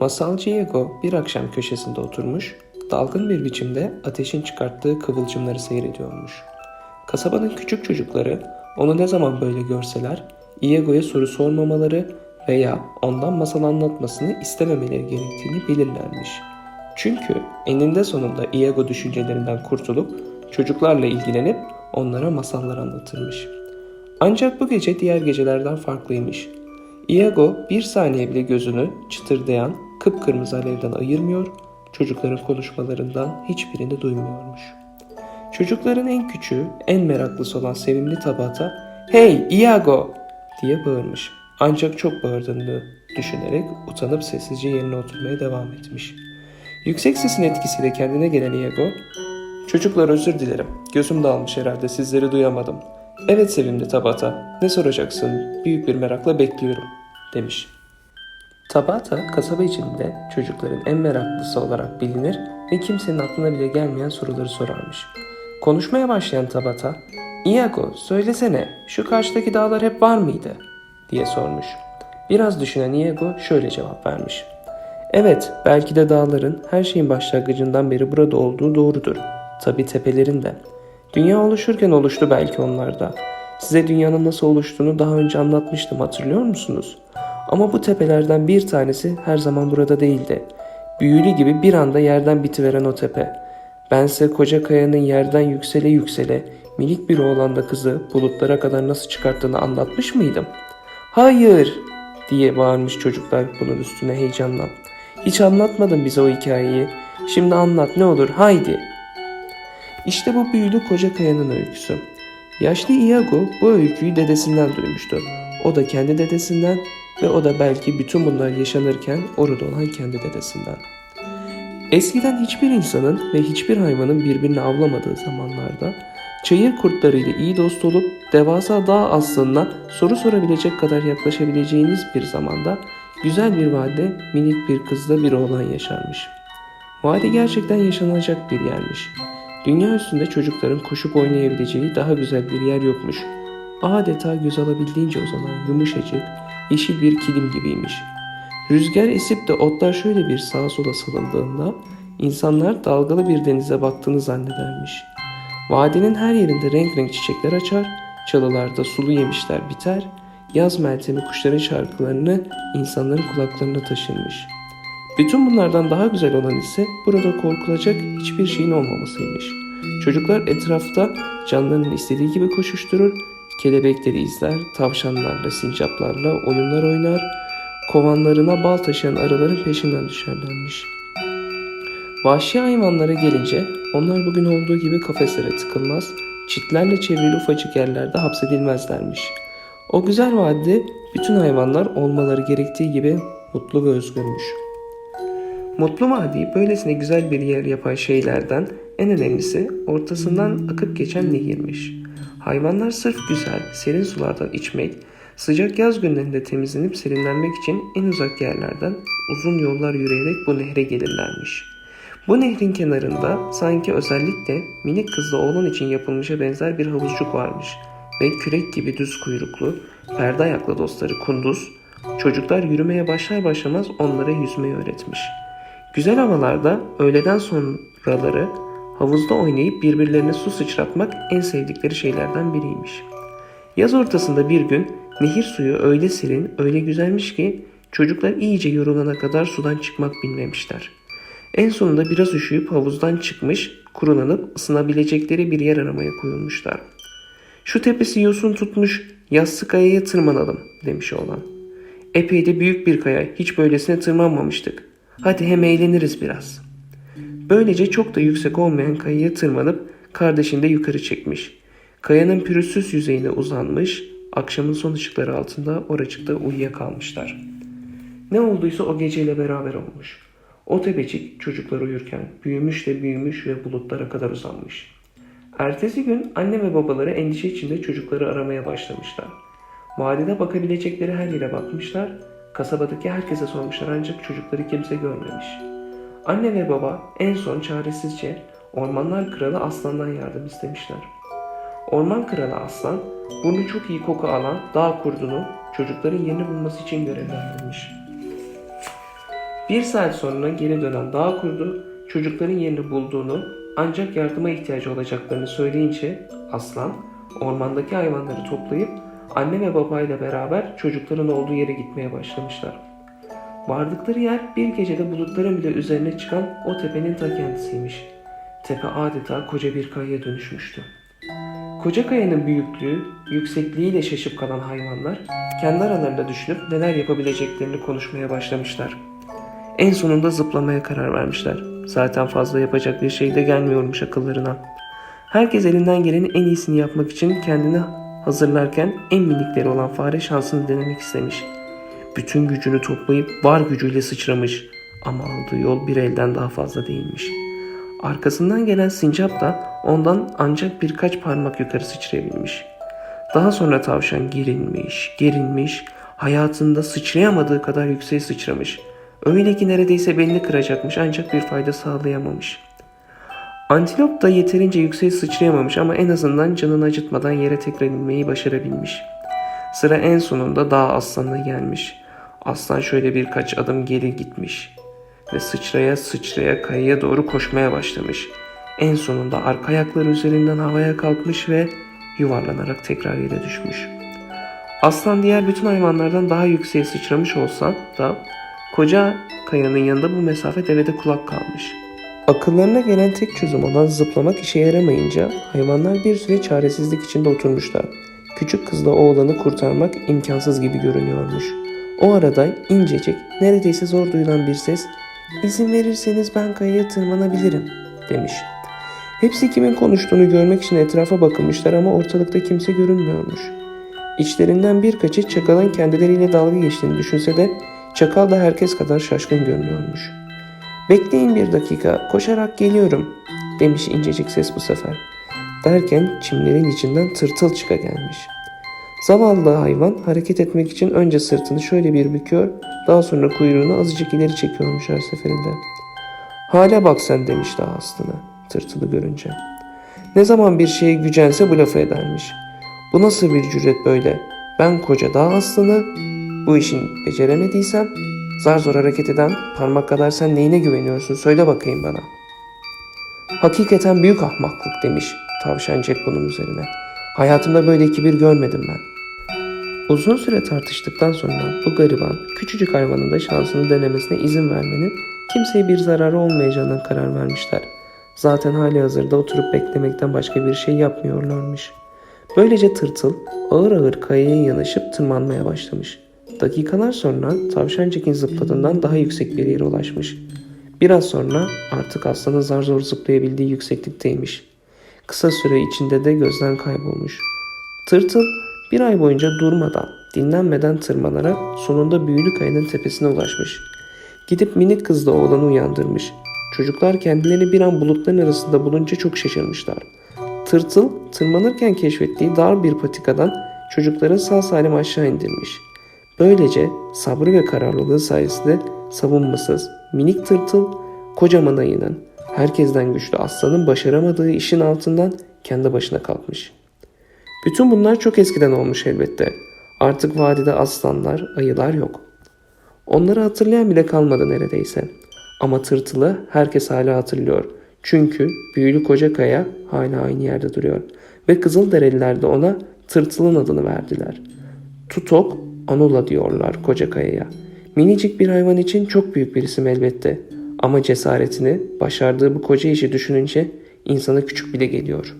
Masalcı Diego bir akşam köşesinde oturmuş, dalgın bir biçimde ateşin çıkarttığı kıvılcımları seyrediyormuş. Kasabanın küçük çocukları onu ne zaman böyle görseler, Diego'ya soru sormamaları veya ondan masal anlatmasını istememeleri gerektiğini bilirlermiş. Çünkü eninde sonunda Diego düşüncelerinden kurtulup çocuklarla ilgilenip onlara masallar anlatırmış. Ancak bu gece diğer gecelerden farklıymış. Iago bir saniye bile gözünü çıtırdayan kıpkırmızı alevden ayırmıyor, çocukların konuşmalarından hiçbirini duymuyormuş. Çocukların en küçüğü, en meraklısı olan sevimli Tabata, ''Hey Iago!'' diye bağırmış. Ancak çok bağırdığını düşünerek utanıp sessizce yerine oturmaya devam etmiş. Yüksek sesin etkisiyle kendine gelen Iago, ''Çocuklar özür dilerim. Gözüm dağılmış herhalde sizleri duyamadım. Evet sevimli Tabata. Ne soracaksın? Büyük bir merakla bekliyorum.'' demiş. Tabata kasaba içinde çocukların en meraklısı olarak bilinir ve kimsenin aklına bile gelmeyen soruları sorarmış. Konuşmaya başlayan Tabata, ''Iago söylesene şu karşıdaki dağlar hep var mıydı?'' diye sormuş. Biraz düşünen Iago şöyle cevap vermiş. Evet, belki de dağların her şeyin başlangıcından beri burada olduğu doğrudur. Tabi tepelerin de. Dünya oluşurken oluştu belki onlarda. Size dünyanın nasıl oluştuğunu daha önce anlatmıştım hatırlıyor musunuz? Ama bu tepelerden bir tanesi her zaman burada değildi. Büyülü gibi bir anda yerden bitiveren o tepe. Bense koca kayanın yerden yüksele yüksele minik bir oğlanda kızı bulutlara kadar nasıl çıkarttığını anlatmış mıydım? Hayır diye bağırmış çocuklar bunun üstüne heyecanla. Hiç anlatmadın bize o hikayeyi. Şimdi anlat ne olur haydi. İşte bu büyülü koca kayanın öyküsü. Yaşlı Iago bu öyküyü dedesinden duymuştu. O da kendi dedesinden ve o da belki bütün bunlar yaşanırken orada olan kendi dedesinden. Eskiden hiçbir insanın ve hiçbir hayvanın birbirini avlamadığı zamanlarda çayır kurtlarıyla iyi dost olup devasa dağ aslına soru sorabilecek kadar yaklaşabileceğiniz bir zamanda güzel bir vade minik bir kızla bir oğlan yaşarmış. Vade gerçekten yaşanacak bir yermiş. Dünya üstünde çocukların koşup oynayabileceği daha güzel bir yer yokmuş. Adeta göz alabildiğince uzanan yumuşacık, yeşil bir kilim gibiymiş. Rüzgar esip de otlar şöyle bir sağa sola salındığında insanlar dalgalı bir denize baktığını zannedermiş. Vadenin her yerinde renk renk çiçekler açar, çalılarda sulu yemişler biter, yaz meltemi kuşların şarkılarını insanların kulaklarına taşırmış. Bütün bunlardan daha güzel olan ise burada korkulacak hiçbir şeyin olmamasıymış. Çocuklar etrafta canlarının istediği gibi koşuşturur, kelebekleri izler, tavşanlarla, sincaplarla oyunlar oynar, kovanlarına bal taşıyan arıların peşinden düşerlermiş. Vahşi hayvanlara gelince onlar bugün olduğu gibi kafeslere tıkılmaz, çitlerle çevrili ufacık yerlerde hapsedilmezlermiş. O güzel vadide bütün hayvanlar olmaları gerektiği gibi mutlu ve özgürmüş. Mutlu Vadi böylesine güzel bir yer yapan şeylerden en önemlisi ortasından akıp geçen nehirmiş. Hayvanlar sırf güzel, serin sulardan içmek, sıcak yaz günlerinde temizlenip serinlenmek için en uzak yerlerden uzun yollar yürüyerek bu nehre gelirlermiş. Bu nehrin kenarında sanki özellikle minik kızla oğlan için yapılmışa benzer bir havuzcuk varmış ve kürek gibi düz kuyruklu, perde ayaklı dostları kunduz, çocuklar yürümeye başlar başlamaz onlara yüzmeyi öğretmiş. Güzel havalarda öğleden sonraları havuzda oynayıp birbirlerine su sıçratmak en sevdikleri şeylerden biriymiş. Yaz ortasında bir gün nehir suyu öyle serin, öyle güzelmiş ki çocuklar iyice yorulana kadar sudan çıkmak bilmemişler. En sonunda biraz üşüyüp havuzdan çıkmış, kurulanıp ısınabilecekleri bir yer aramaya koyulmuşlar. Şu tepesi yosun tutmuş, yassı kayaya tırmanalım demiş oğlan. Epey de büyük bir kaya, hiç böylesine tırmanmamıştık. Hadi hem eğleniriz biraz. Böylece çok da yüksek olmayan kayaya tırmanıp kardeşini de yukarı çekmiş. Kayanın pürüzsüz yüzeyine uzanmış, akşamın son ışıkları altında oracıkta uyuyakalmışlar. Ne olduysa o geceyle beraber olmuş. O tepecik çocuklar uyurken büyümüş de büyümüş ve bulutlara kadar uzanmış. Ertesi gün anne ve babaları endişe içinde çocukları aramaya başlamışlar. Vadide bakabilecekleri her yere bakmışlar, kasabadaki herkese sormuşlar ancak çocukları kimse görmemiş. Anne ve baba en son çaresizce Ormanlar Kralı Aslan'dan yardım istemişler. Orman Kralı Aslan, burnu çok iyi koku alan dağ kurdunu çocukların yerini bulması için görevlendirmiş. Bir saat sonra geri dönen dağ kurdu çocukların yerini bulduğunu ancak yardıma ihtiyacı olacaklarını söyleyince aslan ormandaki hayvanları toplayıp anne ve babayla beraber çocukların olduğu yere gitmeye başlamışlar. Vardıkları yer bir gecede bulutların bile üzerine çıkan o tepenin ta kendisiymiş. Tepe adeta koca bir kayaya dönüşmüştü. Koca kayanın büyüklüğü, yüksekliğiyle şaşıp kalan hayvanlar kendi aralarında düşünüp neler yapabileceklerini konuşmaya başlamışlar. En sonunda zıplamaya karar vermişler. Zaten fazla yapacak bir şey de gelmiyormuş akıllarına. Herkes elinden gelenin en iyisini yapmak için kendini hazırlarken en minikleri olan fare şansını denemek istemiş. Bütün gücünü toplayıp var gücüyle sıçramış ama aldığı yol bir elden daha fazla değilmiş. Arkasından gelen sincap da ondan ancak birkaç parmak yukarı sıçrayabilmiş. Daha sonra tavşan gerilmiş, gerilmiş, hayatında sıçrayamadığı kadar yükseğe sıçramış. Öyle ki neredeyse belini kıracakmış ancak bir fayda sağlayamamış. Antilop da yeterince yükseğe sıçrayamamış ama en azından canını acıtmadan yere tekrar inmeyi başarabilmiş. Sıra en sonunda dağ aslanına gelmiş. Aslan şöyle birkaç adım geri gitmiş ve sıçraya sıçraya kayaya doğru koşmaya başlamış. En sonunda arka ayakları üzerinden havaya kalkmış ve yuvarlanarak tekrar yere düşmüş. Aslan diğer bütün hayvanlardan daha yükseğe sıçramış olsa da koca kayanın yanında bu mesafe devede kulak kalmış. Akıllarına gelen tek çözüm olan zıplamak işe yaramayınca hayvanlar bir süre çaresizlik içinde oturmuşlar. Küçük kızla oğlanı kurtarmak imkansız gibi görünüyormuş. O arada incecik, neredeyse zor duyulan bir ses İzin verirseniz ben kayaya tırmanabilirim demiş. Hepsi kimin konuştuğunu görmek için etrafa bakılmışlar ama ortalıkta kimse görünmüyormuş. İçlerinden birkaçı çakalın kendileriyle dalga geçtiğini düşünse de çakal da herkes kadar şaşkın görünüyormuş. Bekleyin bir dakika koşarak geliyorum demiş incecik ses bu sefer. Derken çimlerin içinden tırtıl çıka gelmiş. Zavallı hayvan hareket etmek için önce sırtını şöyle bir büküyor, daha sonra kuyruğunu azıcık ileri çekiyormuş her seferinde. Hale bak sen demiş daha aslına, tırtılı görünce. Ne zaman bir şeye gücense bu lafı edermiş. Bu nasıl bir cüret böyle? Ben koca dağ aslanı, bu işin beceremediysem, zar zor hareket eden parmak kadar sen neyine güveniyorsun söyle bakayım bana. Hakikaten büyük ahmaklık demiş tavşan Jack bunun üzerine. Hayatımda böyle kibir görmedim ben. Uzun süre tartıştıktan sonra bu gariban küçücük hayvanın da şansını denemesine izin vermenin kimseye bir zararı olmayacağından karar vermişler. Zaten hali hazırda oturup beklemekten başka bir şey yapmıyorlarmış. Böylece tırtıl ağır ağır kayaya yanaşıp tırmanmaya başlamış. Dakikalar sonra tavşan Jack'in zıpladığından daha yüksek bir yere ulaşmış. Biraz sonra artık aslanın zar zor zıplayabildiği yükseklikteymiş. Kısa süre içinde de gözden kaybolmuş. Tırtıl bir ay boyunca durmadan, dinlenmeden tırmanarak sonunda büyülü kayanın tepesine ulaşmış. Gidip minik kızla oğlanı uyandırmış. Çocuklar kendilerini bir an bulutların arasında bulunca çok şaşırmışlar. Tırtıl tırmanırken keşfettiği dar bir patikadan çocukları sağ salim aşağı indirmiş. Böylece sabrı ve kararlılığı sayesinde savunmasız minik tırtıl kocaman ayının herkesten güçlü aslanın başaramadığı işin altından kendi başına kalkmış. Bütün bunlar çok eskiden olmuş elbette. Artık vadide aslanlar, ayılar yok. Onları hatırlayan bile kalmadı neredeyse. Ama tırtılı herkes hala hatırlıyor. Çünkü büyülü koca kaya hala aynı yerde duruyor. Ve Kızılderililer de ona tırtılın adını verdiler. Tutok, Anula diyorlar koca kayaya. Minicik bir hayvan için çok büyük bir isim elbette. Ama cesaretini, başardığı bu koca işi düşününce insana küçük bile geliyor.''